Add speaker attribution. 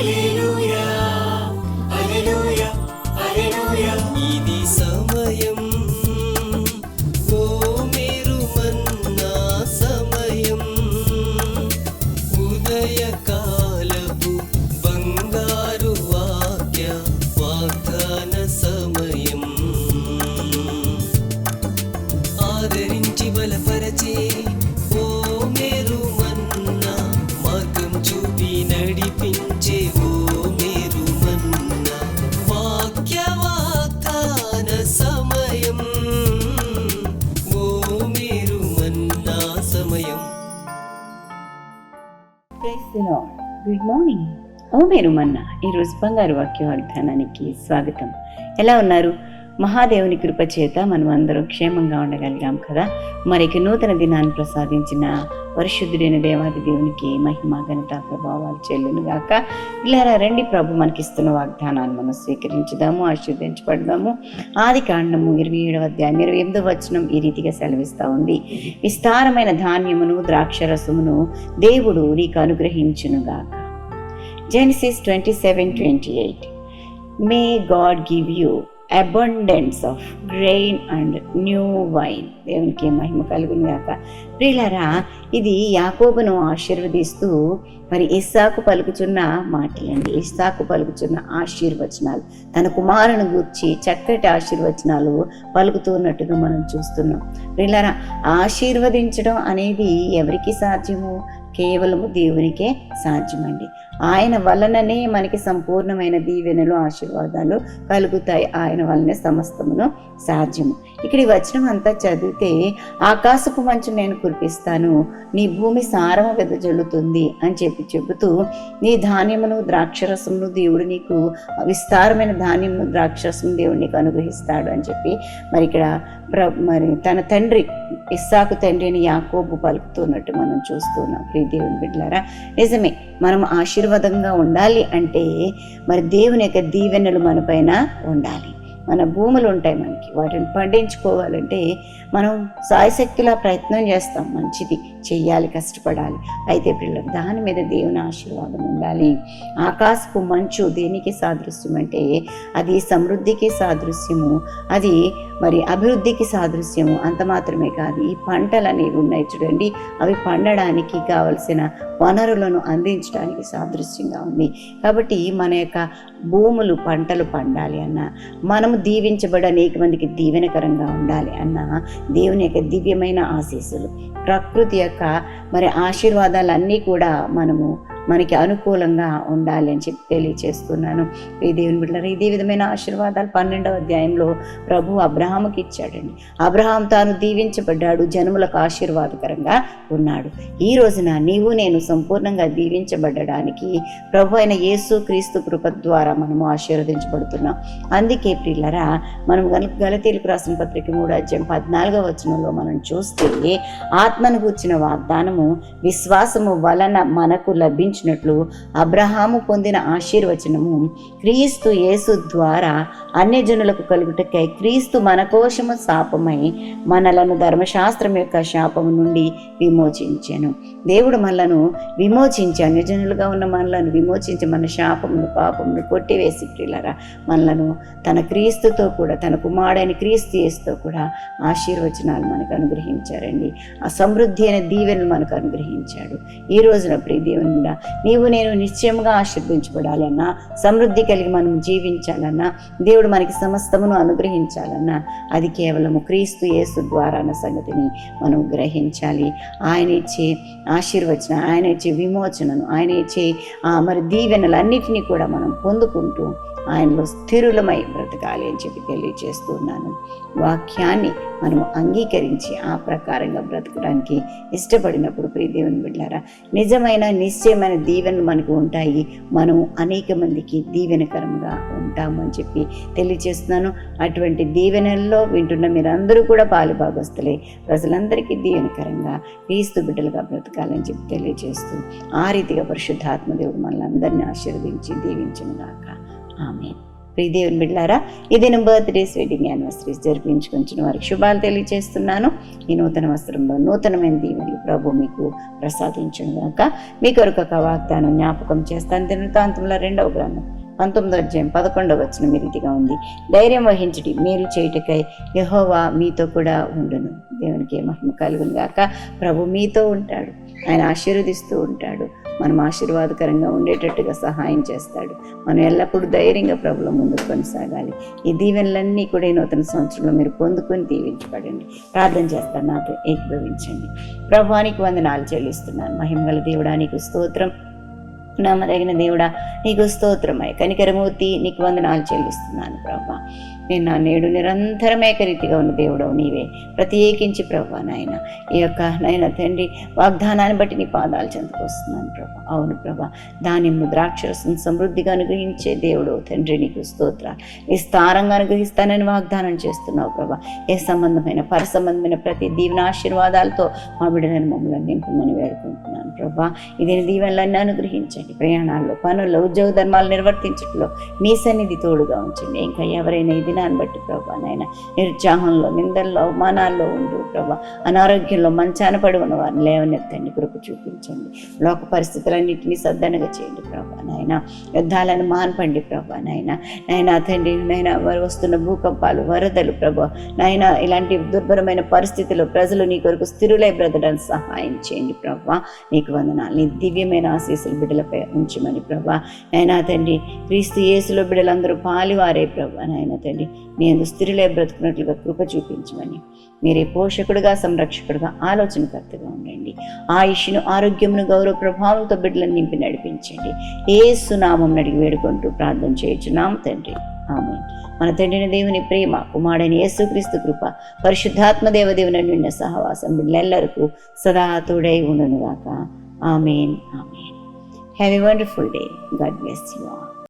Speaker 1: 一路。
Speaker 2: praise good morning. ఓ మీరు మన్న ఈరోజు బంగారు వాక్య వాగ్దానానికి స్వాగతం. ఎలా ఉన్నారు? మహాదేవుని కృప చేత మనం అందరం క్షేమంగా ఉండగలిగాం కదా. మరికి నూతన దినాన్ని ప్రసాదించిన పరిశుద్ధుడైన దేవాది దేవునికి మహిమ ఘనత ప్రభావాలు చెల్లును గాక. ఇలా రండి ప్రభు మనకిస్తున్న వాగ్దానాన్ని మనం స్వీకరించుదాము ఆశీర్వదించబడదాము. ఆది కాండము ఇరవై ఏడవ అధ్యాయం ఇరవై ఎనిమిదవ వచనం ఈ రీతిగా సెలవిస్తూ ఉంది. విస్తారమైన ధాన్యమును ద్రాక్షరసమును దేవుడు నీకు అనుగ్రహించునుగాక Genesis twenty seven twenty eight may God give you abundance of grain and new wine దేవునికి మహిమ కలుగును గాక. ప్రియులారా ఇది యాకోబును ఆశీర్వదిస్తూ మరి ఇస్సాకు పలుకుచున్న మాటలండి. ఇస్సాకు పలుకుచున్న ఆశీర్వచనాలు తన కుమారుని గూర్చి చక్కటి ఆశీర్వచనాలు పలుకుతున్నట్టుగా మనం చూస్తున్నాం. ప్రియులారా ఆశీర్వదించడం అనేది ఎవరికి సాధ్యము? కేవలము దేవునికే సాధ్యమండి. ఆయన వలననే మనకి సంపూర్ణమైన దీవెనలు ఆశీర్వాదాలు కలుగుతాయి. ఆయన వలనే సమస్తమును సాధ్యము. ఇక్కడ ఈ వచనం అంతా చదివితే ఆకాశపు మంచు నేను కురిపిస్తాను నీ భూమి సారము వెదజల్లుతుంది అని చెప్పి చెబుతూ నీ ధాన్యమును ద్రాక్షరసమును దేవుడు నీకు విస్తారమైన ధాన్యమును ద్రాక్షరసము దేవుడు నీకు అనుగ్రహిస్తాడు అని చెప్పి మరి ఇక్కడ ప్ర మరి తన తండ్రి ఇస్సాకు తండ్రిని యాకోబు పలుకుతున్నట్టు మనం చూస్తున్నాం. ప్రీ దేవుని బిడ్డలారా నిజమే మనం ఆశీర్వాదంగా ఉండాలి అంటే మరి దేవుని యొక్క దీవెనలు మన పైన ఉండాలి. మన భూములు ఉంటాయి మనకి. వాటిని పండించుకోవాలంటే మనం సాయశక్తిలా ప్రయత్నం చేస్తాం. మంచిది చెయ్యాలి కష్టపడాలి. అయితే పిల్లలు దాని మీద దేవుని ఆశీర్వాదం ఉండాలి. ఆకాశపు మంచు దేనికి సాదృశ్యం అంటే అది సమృద్ధికి సాదృశ్యము. అది మరి అభివృద్ధికి సాదృశ్యము. అంత మాత్రమే కాదు ఈ పంటలు అనేవి ఉన్నాయి చూడండి. అవి పండడానికి కావలసిన వనరులను అందించడానికి సాదృశ్యంగా ఉంది. కాబట్టి మన యొక్క భూములు పంటలు పండాలి అన్న. మనం మనము దీవించబడి అనేక మందికి దీవెనకరంగా ఉండాలి అన్న దేవుని యొక్క దివ్యమైన ఆశీస్సులు. ప్రకృతి యొక్క మరి ఆశీర్వాదాలన్నీ కూడా మనము మనకి అనుకూలంగా ఉండాలి అని చెప్పి తెలియచేస్తున్నాను. ఈ దేవుని బిడ్డలారా ఇదే విధమైన ఆశీర్వాదాలు పన్నెండవ అధ్యాయంలో ప్రభు అబ్రహాముకి ఇచ్చాడండి. అబ్రహాం తాను దీవించబడ్డాడు జనములకు ఆశీర్వాదకరంగా ఉన్నాడు. ఈ రోజున నీవు నేను సంపూర్ణంగా దీవించబడడానికి ప్రభు అయిన యేసు క్రీస్తు కృప ద్వారా మనము ఆశీర్వదించబడుతున్నాం. అందుకే ప్రిల్లరా మనం గల గలతీలకు రాసిన పత్రిక మూడు అధ్యాయం పద్నాలుగో వచనంలో మనం చూస్తే ఆత్మను కూర్చిన వాగ్దానము విశ్వాసము వలన మనకు లభించినట్లు అబ్రహాము పొందిన ఆశీర్వచనము క్రీస్తు యేసు ద్వారా అన్యజనులకు కలుగుటకై క్రీస్తు మన కోశము శాపమై మనలను ధర్మశాస్త్రం యొక్క శాపము నుండి విమోచించాను. దేవుడు మనలను విమోచించి అన్యజనులుగా ఉన్న మనలను విమోచించి మన శాపమును పాపమును కొట్టివేసి ప్రియులరా మనలను తన క్రీస్తుతో కూడా తన కుమారుడైన క్రీస్తు యేసుతో కూడా ఆశీర్వచనాలు మనకు అనుగ్రహించారండి. అసలు సమృద్ధి అయిన దీవెను మనకు అనుగ్రహించాడు. ఈ రోజున ప్రియ దేవుని కూడా నీవు నేను నిశ్చయముగా ఆశీర్వించబడాలన్నా సమృద్ధి కలిగి మనం జీవించాలన్నా దేవుడు మనకి సమస్తమును అనుగ్రహించాలన్నా అది కేవలము క్రీస్తు యేసు ద్వారా అన్న సంగతిని మనం గ్రహించాలి. ఆయన ఇచ్చే ఆశీర్వచన ఆయన ఇచ్చే విమోచనను ఆయన ఇచ్చే మరి దీవెనలన్నిటినీ కూడా మనం పొందుకుంటూ ఆయనలో స్థిరులమై బ్రతకాలి అని చెప్పి తెలియజేస్తున్నాను వాక్యాన్ని మనం అంగీకరించి ఆ ప్రకారంగా బ్రతకడానికి ఇష్టపడినప్పుడు ప్రియ దేవుని బిడ్డారా నిజమైన నిశ్చయమైన దీవెనలు మనకు ఉంటాయి. మనం అనేక మందికి దీవెనకరంగా ఉంటాము అని చెప్పి తెలియజేస్తున్నాను అటువంటి దీవెనల్లో వింటున్న మీరందరూ కూడా పాలు భాగస్తులే ప్రజలందరికీ దీవెనకరంగా క్రీస్తు బిడ్డలుగా బ్రతకాలని చెప్పి తెలియజేస్తూ ఆ రీతిగా పరిశుద్ధాత్మదేవుడు మనల్ని అందరినీ ఆశీర్వదించి దీవించను గాక ఆమె ప్రియ దేవుని బిడ్డారా ఈ దినం బర్త్డేస్ వెడ్డింగ్ యానివర్సరీస్ జరిపించుకుంటున్న వారికి శుభాలు తెలియజేస్తున్నాను. ఈ నూతన వస్త్రంలో నూతనమైన దీవెనలు ప్రభు మీకు ప్రసాదించను గాక. మీ కొరకు ఒక వాగ్దానం జ్ఞాపకం చేస్తాను. దినతాంతంలో రెండవ గ్రంథం పంతొమ్మిదో అధ్యాయం పదకొండవ వచ్చిన మీ ఉంది. ధైర్యం వహించడి మేలు చేయుటకై యహోవా మీతో కూడా ఉండును. దేవునికి మహిమ కలుగును గాక. ప్రభు మీతో ఉంటాడు. ఆయన ఆశీర్వదిస్తూ ఉంటాడు. మనం ఆశీర్వాదకరంగా ఉండేటట్టుగా సహాయం చేస్తాడు. మనం ఎల్లప్పుడూ ధైర్యంగా ప్రభుల ముందుకు కొనసాగాలి. ఈ దీవెనలన్నీ కూడా ఈ నూతన సంవత్సరంలో మీరు పొందుకొని దీవించబడండి. ప్రార్థన చేస్తాను నాతో ఏకీభవించండి. ప్రభానికి వందనాలు చెల్లిస్తున్నాను. మహిమగల దేవుడానికి స్తోత్రం. నమ్మదగిన దేవుడా నీకు స్తోత్రమై కనికరమూర్తి నీకు వందనాలు చెల్లిస్తున్నాను ప్రభా. నేను నా నేడు నిరంతరం ఏకరీతిగా ఉన్న దేవుడవు నీవే. ప్రత్యేకించి ప్రభా నాయన ఈ యొక్క నాయన తండ్రి వాగ్దానాన్ని బట్టి నీ పాదాలు చెందుకొస్తున్నాను ప్రభా. అవును ప్రభా దానిమ్మ ద్రాక్షరసం సమృద్ధిగా అనుగ్రహించే దేవుడు తండ్రి నీకు స్తోత్ర. విస్తారంగా అనుగ్రహిస్తానని వాగ్దానం చేస్తున్నావు ప్రభా. ఏ సంబంధమైన పర సంబంధమైన ప్రతి దీవెన ఆశీర్వాదాలతో మా బిడ్డలను మమ్మల్ని నింపమని వేడుకుంటున్నాను ప్రభా. ఇది దీవెనలన్నీ అనుగ్రహించండి. ప్రయాణాల్లో పనుల్లో ఉద్యోగ ధర్మాలు నిర్వర్తించడంలో మీ సన్నిధి తోడుగా ఉంచండి. ఇంకా ఎవరైనా ఇది దినాన్ని బట్టి ప్రభా నాయన. నిరుత్సాహంలో నిందల్లో అవమానాల్లో ఉండు ప్రభా. అనారోగ్యంలో మంచాన పడి ఉన్న వారిని లేవనెత్తండి కృప చూపించండి. లోక పరిస్థితులన్నింటినీ సద్దనగా చేయండి ప్రభా నాయన. యుద్ధాలను మాన్పండి ప్రభా నాయన. నాయన తండ్రి నాయన వారు వస్తున్న భూకంపాలు వరదలు ప్రభా. నాయన ఇలాంటి దుర్భరమైన పరిస్థితుల్లో ప్రజలు నీ కొరకు స్థిరులై బ్రతడానికి సహాయం చేయండి ప్రభా. నీకు వందనాలు. నీ దివ్యమైన ఆశీస్సులు బిడ్డలపై ఉంచమని ప్రభా. నాయనా తండ్రి క్రీస్తు యేసులో బిడ్డలందరూ పాలివారే ప్రభా నాయన తండ్రి. నేను స్థిరులై బ్రతుకున్నట్లుగా కృప చూపించమని. మీరే పోషకుడుగా సంరక్షకుడుగా ఆలోచనకర్తగా ఉండండి. ఆయుష్ను ఆరోగ్యమును గౌరవ ప్రభావంతో బిడ్డలను నింపి నడిపించండి. ఏ సునామం నడిగి వేడుకుంటూ ప్రార్థన చేయుచున్నాం తండ్రి. ఆమె మన తండ్రిని దేవుని ప్రేమ కుమారుడైన యేసుక్రీస్తు కృప పరిశుద్ధాత్మ దేవదేవుని నిన్న సహవాసం బిడ్డలెల్లరకు సదా తోడై ఉండునుగాక. Amen. Amen. Have a wonderful day God bless you all